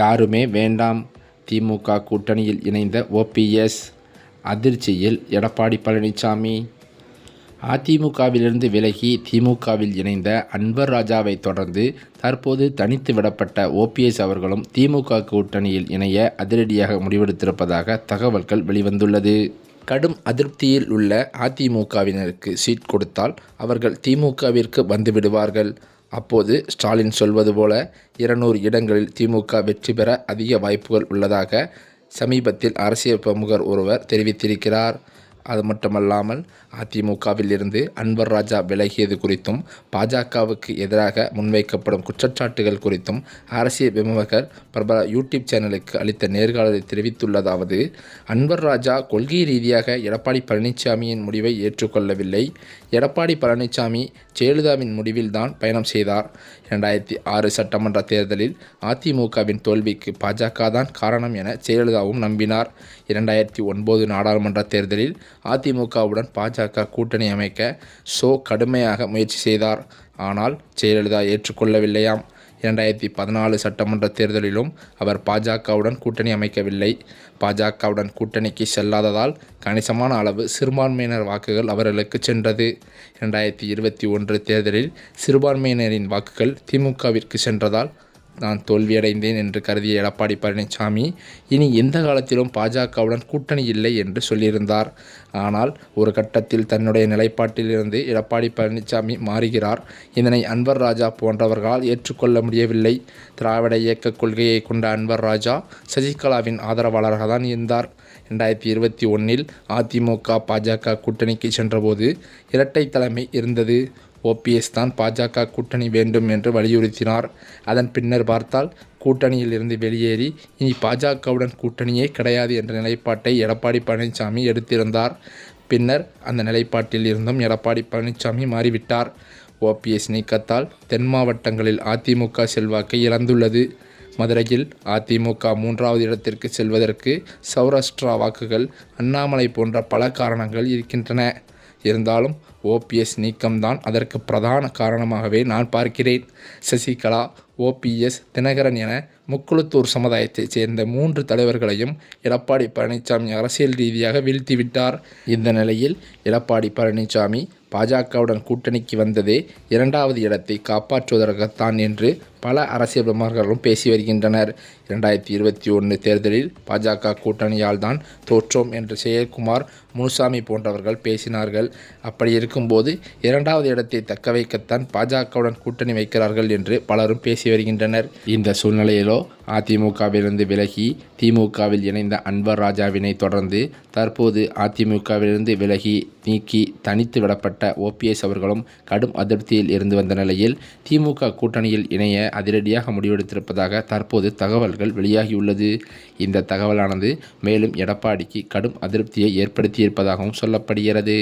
யாருமே வேண்டாம். திமுக கூட்டணியில் இணைந்த ஓபிஎஸ் அதிர்ச்சியில் எடப்பாடி பழனிசாமி அதிமுகவிலிருந்து விலகி திமுகவில் இணைந்த அன்வர் ராஜாவை தொடர்ந்து தற்போது தனித்து விடப்பட்ட ஓபிஎஸ் அவர்களும் திமுக கூட்டணியில் இணைய அதிரடியாக முடிவெடுத்திருப்பதாக தகவல்கள் வெளிவந்துள்ளது. கடும் அதிருப்தியில் உள்ள அதிமுகவினருக்கு சீட் கொடுத்தால் அவர்கள் திமுகவிற்கு வந்துவிடுவார்கள் அப்போது ஸ்டாலின் சொல்வது போல இருநூறு இடங்களில் திமுக வெற்றி பெற அதிக வாய்ப்புகள் உள்ளதாக சமீபத்தில் அரசியல் பிரமுகர் ஒருவர் தெரிவித்திருக்கிறார். அது மட்டுமல்லாமல் அதிமுகவில் இருந்து அன்வர் ராஜா விலகியது குறித்தும் பாஜகவுக்கு எதிராக முன்வைக்கப்படும் குற்றச்சாட்டுகள் குறித்தும் அரசியல் விமர்சகர் பிரபல யூடியூப் சேனலுக்கு அளித்த நேர்காணலில் தெரிவித்துள்ளதாவது அன்வர் ராஜா கொள்கை ரீதியாக எடப்பாடி பழனிசாமியின் முடிவை ஏற்றுக்கொள்ளவில்லை. எடப்பாடி பழனிசாமி ஜெயலலிதாவின் முடிவில்தான் பயணம் செய்தார். இரண்டாயிரத்தி ஆறு சட்டமன்ற தேர்தலில் அதிமுகவின் தோல்விக்கு பாஜக தான் காரணம் என ஜெயலலிதாவும் நம்பினார். இரண்டாயிரத்தி ஒன்பது நாடாளுமன்ற தேர்தலில் அதிமுகவுடன் பாஜக கூட்டணி அமைக்க ஷோ கடுமையாக முயற்சி செய்தார். ஆனால் ஜெயலலிதா ஏற்றுக்கொள்ளவில்லையாம். இரண்டாயிரத்தி பதினாலு சட்டமன்ற தேர்தலிலும் அவர் பாஜகவுடன் கூட்டணி அமைக்கவில்லை. பாஜகவுடன் கூட்டணிக்கு செல்லாததால் கணிசமான அளவு சிறுபான்மையினர் வாக்குகள் அவர்களுக்கு சென்றது. இரண்டாயிரத்தி இருபத்தி ஒன்று தேர்தலில் சிறுபான்மையினரின் வாக்குகள் திமுகவிற்கு சென்றதால் நான் தோல்வியடைந்தேன் என்று கருதிய எடப்பாடி பழனிசாமி இனி எந்த காலத்திலும் பாஜகவுடன் கூட்டணி இல்லை என்று சொல்லியிருந்தார். ஆனால் ஒரு கட்டத்தில் தன்னுடைய நிலைப்பாட்டிலிருந்து எடப்பாடி பழனிசாமி மாறுகிறார். இதனை அன்வர் ராஜா போன்றவர்களால் ஏற்றுக்கொள்ள முடியவில்லை. திராவிட இயக்க கொள்கையை கொண்ட அன்வர் ராஜா சசிகலாவின் ஆதரவாளராக தான் இருந்தார். ரெண்டாயிரத்தி இருபத்தி ஒன்றில் அதிமுக பாஜக கூட்டணிக்கு சென்றபோது இரட்டை தலைமை இருந்தது. ஓபிஎஸ் தான் பாஜக கூட்டணி வேண்டும் என்று வலியுறுத்தினார். அதன் பின்னர் பார்த்தால் கூட்டணியில் இருந்து வெளியேறி இனி பாஜகவுடன் கூட்டணியே கிடையாது என்ற நிலைப்பாட்டை எடப்பாடி பழனிசாமி எடுத்திருந்தார். பின்னர் அந்த நிலைப்பாட்டில் இருந்தும் எடப்பாடி பழனிசாமி மாறிவிட்டார். ஓபிஎஸ் நீக்கத்தால் தென் மாவட்டங்களில் அதிமுக செல்வாக்கை இழந்துள்ளது. மதுரையில் அதிமுக மூன்றாவது இடத்திற்கு செல்வதற்கு சௌராஷ்டிரா வாக்குகள் அண்ணாமலை போன்ற பல காரணங்கள் இருக்கின்றன. இருந்தாலும் ஓபிஎஸ் நீக்கம்தான் அதற்கு பிரதான காரணமாகவே நான் பார்க்கிறேன். சசிகலா ஓபிஎஸ் தினகரன் என முக்குளத்தூர் சமுதாயத்தைச் சேர்ந்த மூன்று தலைவர்களையும் எடப்பாடி பழனிசாமி அரசியல் ரீதியாக வீழ்த்திவிட்டார். இந்த நிலையில் எடப்பாடி பழனிசாமி பாஜகவுடன் கூட்டணிக்கு வந்ததே இரண்டாவது இடத்தை காப்பாற்றுவதற்குத்தான் என்று பல அரசியல் பிரமுகர்களும் பேசி வருகின்றனர். இரண்டாயிரத்தி இருபத்தி ஒன்று தேர்தலில் பாஜக கூட்டணியால் தான் தோற்றோம் என்று செயல்குமார் முனுசாமி போன்றவர்கள் பேசினார்கள். அப்படி இருக்கும்போது இரண்டாவது இடத்தை தக்க வைக்கத்தான் பாஜகவுடன் கூட்டணி வைக்கிறார்கள் என்று பலரும் பேசி வருகின்றனர். இந்த சூழ்நிலையிலோ அதிமுகவிலிருந்து விலகி திமுகவில் இணைந்த அன்வர் ராஜாவினை தொடர்ந்து தற்போது அதிமுகவிலிருந்து விலகி நீக்கி தனித்து விடப்பட்ட ஓபிஎஸ் அவர்களும் கடும் அதிருப்தியில் இருந்து வந்த நிலையில் திமுக கூட்டணியில் இணைய அதிரடியாக முடிவெடுத்திருப்பதாக தற்போது தகவல்கள் வெளியாகியுள்ளது. இந்த தகவலானது மேலும் எடப்பாடிக்கு கடும் அதிருப்தியை ஏற்படுத்தியிருப்பதாகவும் சொல்லப்படுகிறது.